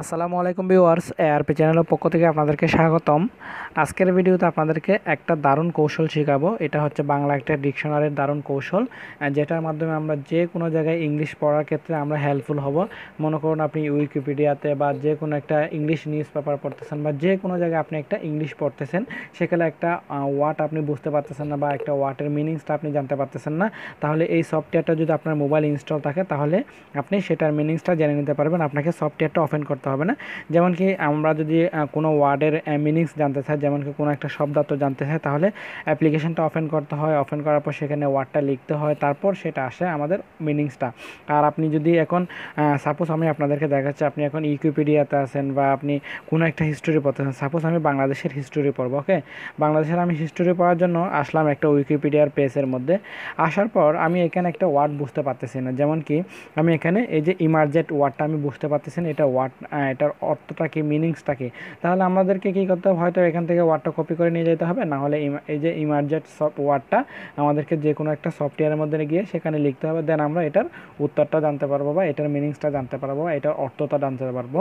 আসসালামু আলাইকুম viewers ARP চ্যানেলের পক্ষ থেকে আপনাদেরকে স্বাগতম। আজকের ভিডিওতে আপনাদেরকে একটা দারুণ কৌশল শেখাবো। এটা হচ্ছে বাংলা একটা ডিকশনারির দারুণ কৌশল যেটার মাধ্যমে আমরা যে কোনো জায়গায় ইংলিশ পড়ার ক্ষেত্রে আমরা হেল্পফুল হব। মনে করুন আপনি উইকিপিডিয়াতে বা যে কোনো একটা ইংলিশ নিউজ পেপার পড়তেছেন বা যে কোনো জায়গায় আপনি একটা ইংলিশ পড়তেছেন, সেখানে একটা ওয়ার্ড আপনি বুঝতে পারতেছেন না বা একটা ওয়ার্ডের মিনিংসটা আপনি জানতে পারতেছেন না। তাহলে এই সফটওয়্যারটা যদি আপনার মোবাইল ইনস্টল থাকে, তাহলে আপনি সেটার মিনিংসটা জেনে নিতে পারবেন, আপনাকে সফটওয়্যারটা ওপেন করতে হবে না। যেমন কি আমরা যদি কোনো ওয়ার্ডের মিনিংস জানতে চাই, যেমন কি কোনো একটা শব্দার্থ জানতে চাই, তাহলে অ্যাপ্লিকেশনটা ওপেন করতে হয়। ওপেন করার পর সেখানে ওয়ার্ডটা লিখতে হয়, তারপর সেটা আসে আমাদের মিনিংসটা আর আপনি যদি এখন সাপোজ আমি আপনাদেরকে দেখাচ্ছি, আপনি এখন ইকুইপিডিয়াতে আছেন বা আপনি কোনো একটা হিস্টোরি পড়তেছেন সাপোজ আমি বাংলাদেশের হিস্টোরি পড়ব ওকে বাংলাদেশের আমি হিস্টোরি পড়ার জন্য আসলাম একটা উইকিপিডিয়ার পেজের মধ্যে। আসার পর আমি এখানে একটা ওয়ার্ড বুঝতে পারতেছি না। যেমন কি, আমি এখানে এই যে ইমার্জেন্ট ওয়ার্ডটা আমি বুঝতে পারতেছি না, এটা ওয়ার্ড এটার অর্থটা কি মিনিংসটা কি? তাহলে আমাদেরকে কী করতে হবে? হয়তো এখান থেকে ওয়ার্ডটা কপি করে নিয়ে যেতে হবে। না হলে এই যে ইমার্জেন্ট সব ওয়ার্ডটা আমাদেরকে যে কোনো একটা সফটওয়্যারের মধ্যে গিয়ে সেখানে লিখতে হবে। দেন আমরা এটার উত্তরটা জানতে পারব বা এটার মিনিংসটা জানতে পারব বা এটার অর্থটা জানতে পারব।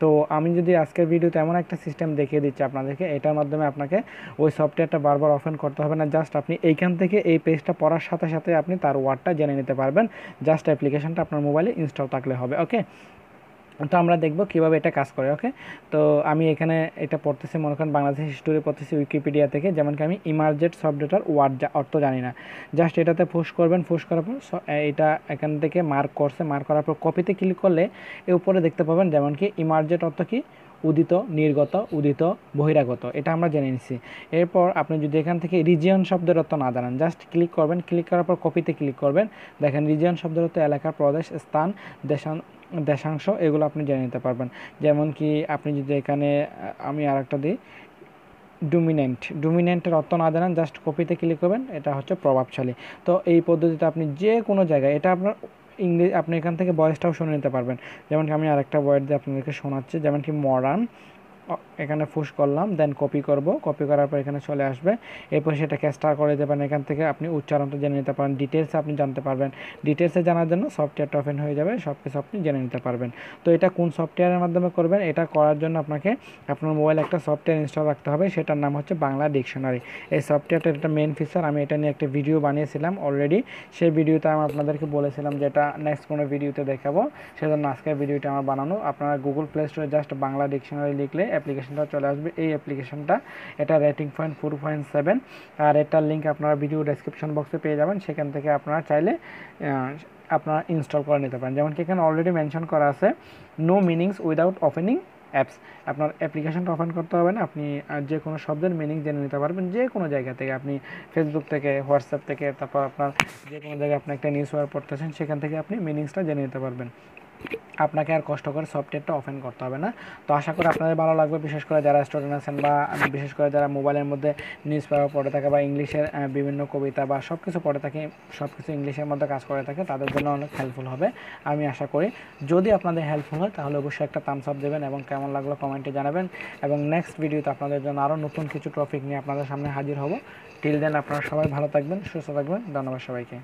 তো আমি যদি আজকের ভিডিওতে এমন একটা সিস্টেম দেখিয়ে দিচ্ছি আপনাদেরকে, এটার মাধ্যমে আপনাকে ওই সফটওয়্যারটা বারবার ওপেন করতে হবে না। জাস্ট আপনি এইখান থেকে এই পেজটা পড়ার সাথে সাথে আপনি তার ওয়ার্ডটা জেনে নিতে পারবেন। জাস্ট অ্যাপ্লিকেশনটা আপনার মোবাইলে ইনস্টল থাকলে হবে ওকে তো আমরা দেখব কীভাবে এটা কাজ করে ওকে তো আমি এখানে এটা পড়তেছি, মনে করেন বাংলাদেশ হিস্টোরি পড়তেছি উইকিপিডিয়া থেকে যেমন কি আমি ইমার্জেন্ট শব্দটার ওয়ার্ড অর্থ জানি না। জাস্ট এটাতে ফুস করবেন ফুস করার পর এটা এখান থেকে মার্ক করছে মার্ক করার পর কপিতে ক্লিক করলে এর উপরে দেখতে পাবেন যেমন কি ইমার্জেন্ট অর্থ কি? উদিত, নির্গত, উদিত, বহিরাগত, এটা আমরা জেনে নিছি। এরপর আপনি যদি এখান থেকে রিজিয়ন শব্দের অর্থ না জানেন জাস্ট ক্লিক করবেন ক্লিক করার পর কপিতে ক্লিক করবেন। দেখেন রিজিয়ন শব্দের অর্থ এলাকা, প্রদেশ, স্থান, দেশান দেশাংশ, এগুলো আপনি জেনে নিতে পারবেন। যেমন কি আপনি যদি এখানে আমি আমি আরেকটা দিই। ডুমিনেন্ট ডুমিনেন্টের অর্থ না জানেন জাস্ট কপিতে ক্লিক করবেন, এটা হচ্ছে প্রভাবশালী। তো এই পদ্ধতিতে আপনি যে কোনো জায়গায়, এটা আপনার ইংলিশ আপনি এখান থেকে বয়েসটাও শুনে নিতে পারবেন। যেমন কি আমি আরেকটা ওয়ার্ড দিয়ে আপনাদেরকে শোনাচ্ছি, যেমন কি মডার্ন এখানে ফুস করলাম দেন কপি করব। কপি করার পর এখানে চলে আসবে। এরপর সেটাকে স্টার করে দেবেন এখান থেকে আপনি উচ্চারণটা জেনে নিতে পারেন। ডিটেলস আপনি জানতে পারবেন। ডিটেলসে জানার জন্য সফটওয়্যারটা ওপেন হয়ে যাবে। সব কিছু আপনি জেনে নিতে পারবেন। তো এটা কোন সফটওয়্যারের মাধ্যমে করবেন? এটা করার জন্য আপনাকে আপনার মোবাইলে একটা সফটওয়্যার ইনস্টল রাখতে হবে। সেটার নাম হচ্ছে বাংলা ডিকশনারি এই সফটওয়্যারটার একটা মেন ফিচার আমি এটা নিয়ে একটা ভিডিও বানিয়েছিলাম অলরেডি সেই ভিডিওতে আমি আপনাদেরকে বলেছিলাম যে এটা নেক্সট কোনো ভিডিওতে দেখাবো। সেজন্য আজকের ভিডিওটা আমার বানানো। আপনারা গুগল প্লে স্টোরে জাস্ট বাংলা ডিকশনারি লিখলে অ্যাপ্লিকেশনটা চলে আসবে। এই অ্যাপ্লিকেশনটা, এটা rating point four point seven আর এটার লিঙ্ক আপনারা ভিডিও ডেসক্রিপশন বক্সে পেয়ে যাবেন। সেখান থেকে আপনারা চাইলে আপনারা ইনস্টল করে নিতে পারেন। যেমন কি এখানে অলরেডি মেনশন করা আছে no meanings without opening apps আপনার অ্যাপ্লিকেশনটা ওপেন করতে হবে না। আপনি যে কোনো শব্দের মিনিং জেনে নিতে পারবেন। যে কোনো জায়গা থেকে আপনি ফেসবুক থেকে হোয়াটসঅ্যাপ থেকে, তারপর আপনার যে কোনো জায়গায় আপনি একটা নিউজ পড়তেছেন, সেখান থেকে আপনি মিনিংসটা জেনে নিতে পারবেন। আপনাকে আর কষ্ট করে সফটওয়্যারটা ওপেন করতে হবে না। তো আশা করি আপনাদের ভালো লাগবে, বিশেষ করে যারা স্টুডেন্ট আছেন বা বিশেষ করে যারা মোবাইলের মধ্যে নিউজ পেপার পড়ে থাকে বা ইংলিশের বিভিন্ন কবিতা বা সব কিছু পড়ে থাকে সব কিছু ইংলিশের মধ্যে কাজ করে থাকে, তাদের জন্য অনেক হেল্পফুল হবে, আমি আশা করি। যদি আপনাদের হেল্পফুল হয়, তাহলে অবশ্যই একটা থামস আপ দেবেন এবং কেমন লাগল কমেন্টে জানাবেন। এবং নেক্সট ভিডিওতে আপনাদের জন্য আরও নতুন কিছু টপিক নিয়ে আপনাদের সামনে হাজির হব। টিল দেন আপনারা সবাই ভালো থাকবেন, সুস্থ থাকবেন, ধন্যবাদ সবাইকে।